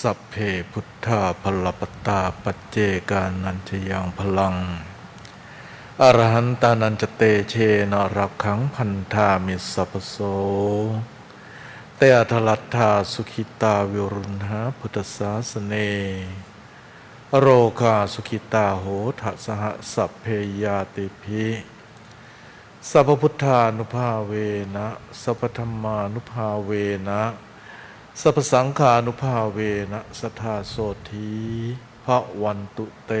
สัพเพพุทธาพลปตาปัจเจกานันจยังพลัง อรหันตานันจเตเชนรักขังพันธามิสัพโส เตอัทลัตถาสุขิตาวิรุณหาพุทธศาสเน โรคาสุขิตาโหทัสหสัพเพยาติภิสัพพุทธานุภาเวนะ สัพธรรมานุภาเวนะ สัพพสังฆานุภาเวนะสัทธาโสธีพระวันตุเต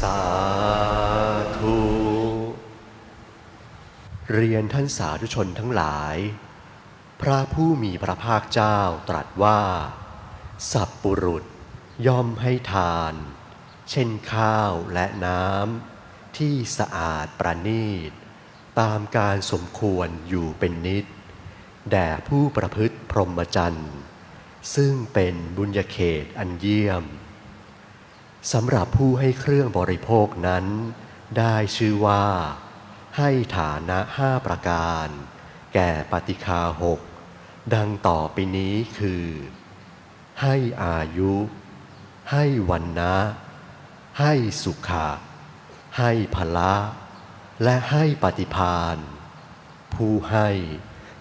สาธุ เรียนท่านสาธุชนทั้งหลาย พระผู้มีพระภาคเจ้าตรัสว่า สัพปุรุษย่อมให้ทาน เช่นข้าวและน้ำที่สะอาดประณีต ตามการสมควรอยู่เป็นนิด แด่ผู้ประพฤติพรหมจรรย์ ซึ่งเป็นบุญญาเขตอันเยี่ยมสำหรับผู้ให้เครื่องบริโภคนั้น ได้ชื่อว่า ให้ฐานะห้าประการ แก่ปฏิคาหกดังต่อไปนี้คือ ให้อายุ ให้วันนะ ให้สุขะให้พละ และให้ปฏิพานผู้ให้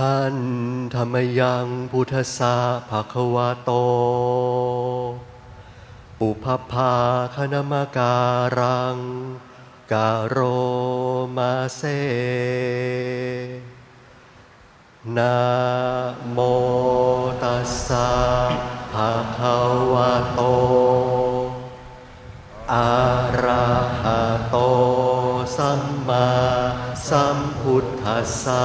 หันธรรมยังพุทธสสะภควะโตปุพพาคณมการัง กาโรมาเซนะโมตัสสะภะคะวะโต อะระหะโต สัมมาสัมพุทธัสสะ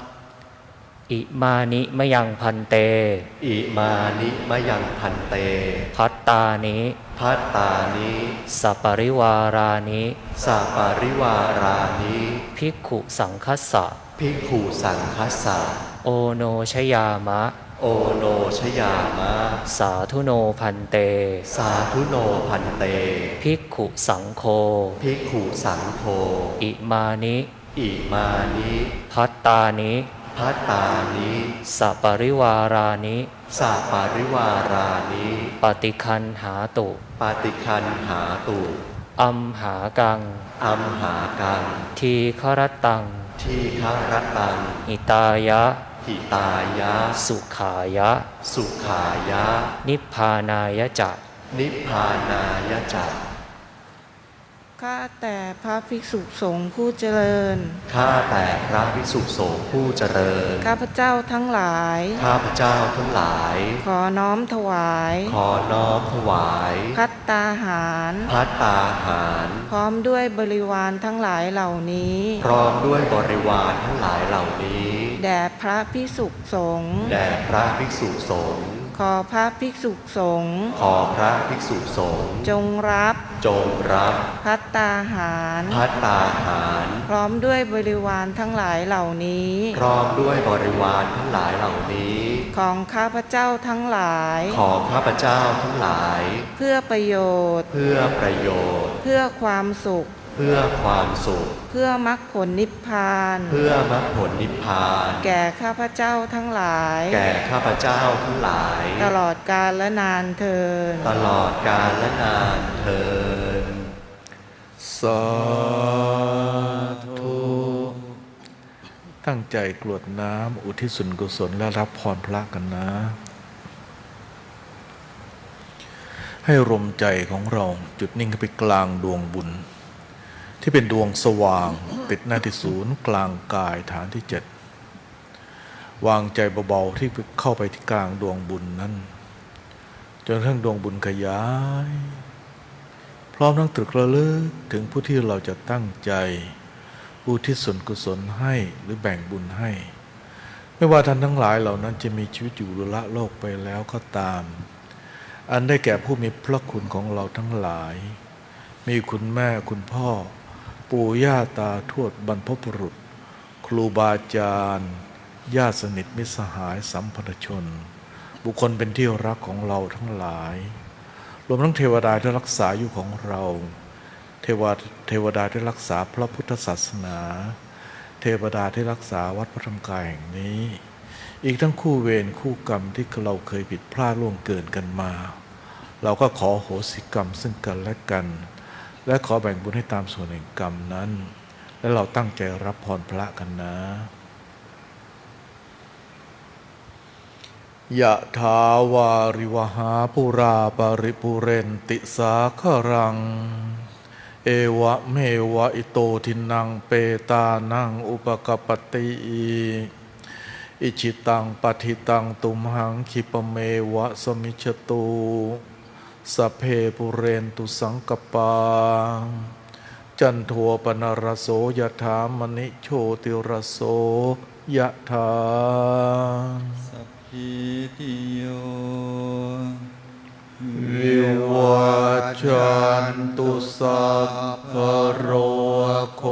อิมานิมะยังพันเต อิมานิมะยังพันเต พัตตานิพัตตานิสัปริวารานิสาปาริวารานิภิกขุสังคัสสะภิกขุสังคัสสะโอโนชยามะ โอโนชยามะ สาธุโนพันเต สาธุโนพันเต ภิกขุสังโฆภิกขุสังโฆอิมานิ อิมานิ พัตตานิ พัตตานิสัปริวารานิสาปาริวารานิปฏิคันหาตุปาติคันหาตุอัมหากังอัมหากัง ทีครตัง ทีฆารตัง อิตายะหิตายะ สุขายะ สุขายะ นิพพานายะจะนิพพานายจัก ข้าแต่พระภิกษุสงฆ์ผู้เจริญ ข้าแต่พระภิกษุสงฆ์ผู้เจริญ ข้าพเจ้าทั้งหลาย ข้าพเจ้าทั้งหลาย ขอน้อมถวาย ขอน้อมถวาย พัตตาหาร พัตตาหาร พร้อมด้วยบริวารทั้งหลายเหล่านี้ พร้อมด้วยบริวารทั้งหลายเหล่านี้ แด่พระภิกษุสงฆ์ แด่พระภิกษุสงฆ์ ขอพระภิกษุสงฆ์ขอพระภิกษุสงฆ์จงรับจงรับพัตตาหารพัตตาหาร พร้อมด้วยบริวารทั้งหลายเหล่านี้ พร้อมด้วยบริวารทั้งหลายเหล่านี้ ของข้าพเจ้าทั้งหลาย ขอข้าพเจ้าทั้งหลาย เพื่อประโยชน์ เพื่อประโยชน์ เพื่อความสุข เพื่อความสุข เพื่อมรรคผลนิพพาน เพื่อมรรคผลนิพพาน แก่ข้าพเจ้าทั้งหลาย แก่ข้าพเจ้าทั้งหลาย ตลอดกาลและนานเทินตลอดกาลและนานเทินสาธุตั้งใจกรวดน้ำอุทิศส่วนกุศลและรับพรพระกันนะ ให้ลมใจของเราจุดนิ่งเข้าไปกลางดวงบุญ ที่เป็นดวงสว่าง ติดหน้าที่ศูนย์กลางกายฐานที่เจ็ดวางใจเบาๆที่เข้าไปที่กลางดวงบุญนั้น จนทั่งดวงบุญขยาย พร้อมทั้งตรึกระลึกถึงผู้ที่เราจะตั้งใจผู้ที่ส่วนกุศลให้หรือแบ่งบุญให้ ไม่ว่าท่านทั้งหลายเหล่านั้นจะมีชีวิตอยู่หรือละโลกไปแล้วก็ตาม อันได้แก่ผู้มีพระคุณของเราทั้งหลาย มีคุณแม่คุณพ่อ ปู่ย่าตาทวดบรรพบุรุษ ครูบาอาจารย์ญาติสนิทมิตรสหายสัมพันธชน บุคคลเป็นที่รักของเราทั้งหลาย รวมทั้งเทวดาที่รักษาอยู่ของเรา เทวดาเทวดาที่รักษาพระพุทธศาสนา เทวดาที่รักษาวัดพระธรรมกายแห่งนี้ อีกทั้งคู่เวรคู่กรรมที่เราเคยผิดพลาดล่วงเกินกันมา เราก็ขอโหสิกรรมซึ่งกันและกัน และขอแบ่งบุญให้ตามส่วนแห่งกรรมนั้น และเราตั้งใจรับพรพระกันนะยะถาวาริวหาปุราปริปุเรนติสาครัง เอวะเมวะอิโตทินังเปตานังอุปกปปติอิชิตังปฏิตังตุมหังคิปเมวะสมิชตุ สพเพปุเรนตุสังกปา จันโทปนรโสยถามณิโชติรโสยะถาสัพพิติโย วิวัชชันตุสัพพะโรโค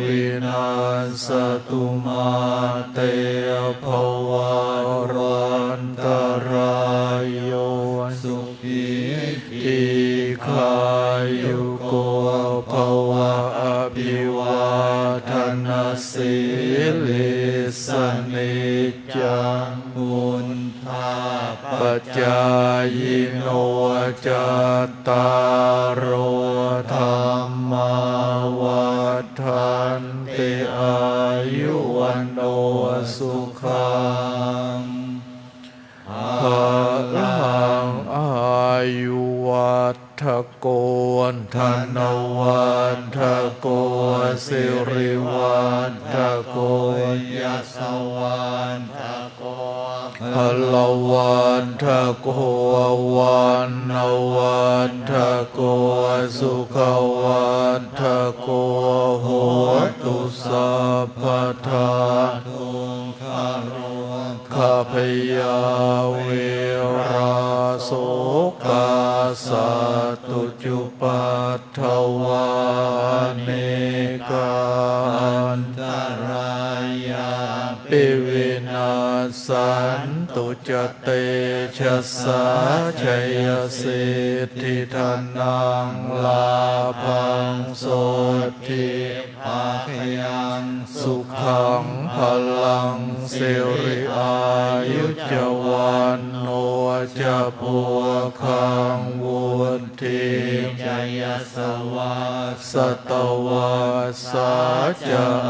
วินาสตุมาเตภวรวันตรายโยสุขีทีขายุโกภวะอภิวาทนาสิลิสนิจังบุญทาปัจจายโนจตารโรธ ธนวัฏโกสิริวัฏโกยัสวันทะโกพลวันทะโกวันนวันทะโกสุขวันทะโกโหตุสัพพทาทุงคารวข้าพยาเวราโสกาสัตุ จุปัฏฐวาเนกาอันตรายาปิวินาสันตุจเตชะสาชัยสิทธิธนังลาพังโสทิภาคยังสุขังพลังสิริอายุจวันโนจะพัวคังวุทิ สวาสตวะสาจะอา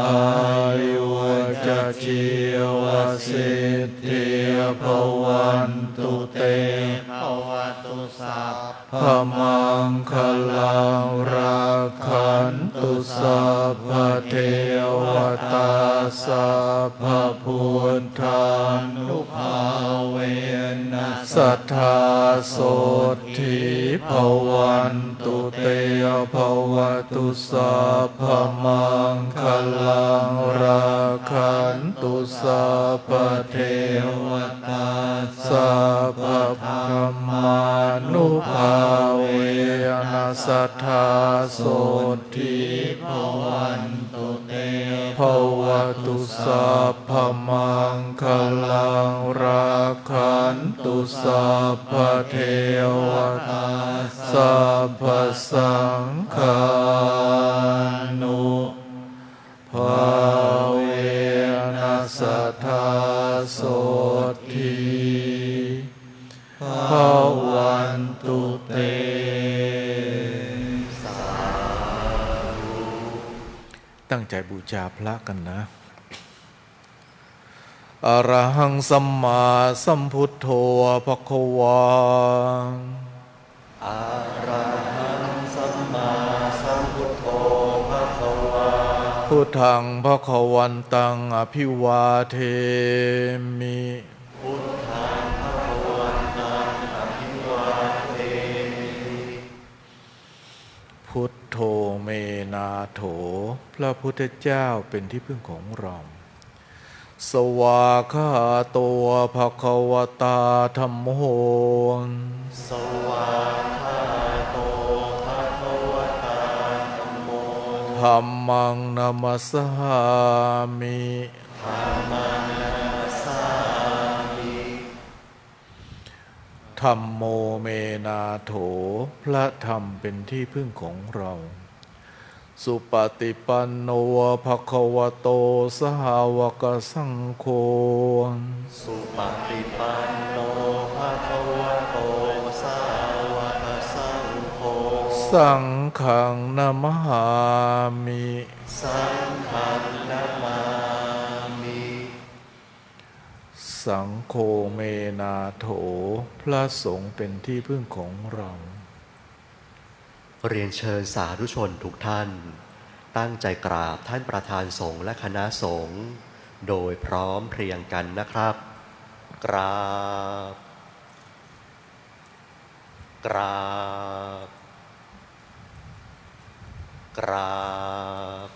พเทวตาสัพพพุทธานุภาเวนัสสัทธาโสทิภวันตุเตภวตุสัพมังคลังรักขันตุสัพเทวตาสัพพพรหมานุภาเวน สัทธาโสทิภวันตุเตภวตุสัพพมังคลังรักขันตุสัพพเทวตาสัพพสังฆานุภาเวนัสสัทธาโส บูชาพระกันนะอรหังสัมมาสัมพุทโธภควาอะระหังสัมมาสัมพุทโธภะคะวาพุทธังภควันตังอภิวาเทมิ เมนาโถ พระพุทธเจ้าเป็นที่พึ่งของเรา สวาคาตัวภควตาธรรมโหสวาคาโตภควตาธัมโมธรรมังนามัสสามิธัมมัง ธรรมโมเมนาโถ พระธรรมเป็นที่พึ่งของเรา สุปฏิปันโนภควโต สหาวกสังโฆ สุปฏิปันโนภะคะวะโตสาวกสังโฆ สังขังนามหามิ สังฆังนามา สังโฆเมนาโถ พระสงฆ์เป็นที่พึ่งของเรา เรียนเชิญสาธุชนทุกท่าน ตั้งใจกราบท่านประธานสงฆ์และคณะสงฆ์โดยพร้อมเพรียงกันนะครับ กราบ กราบ กราบ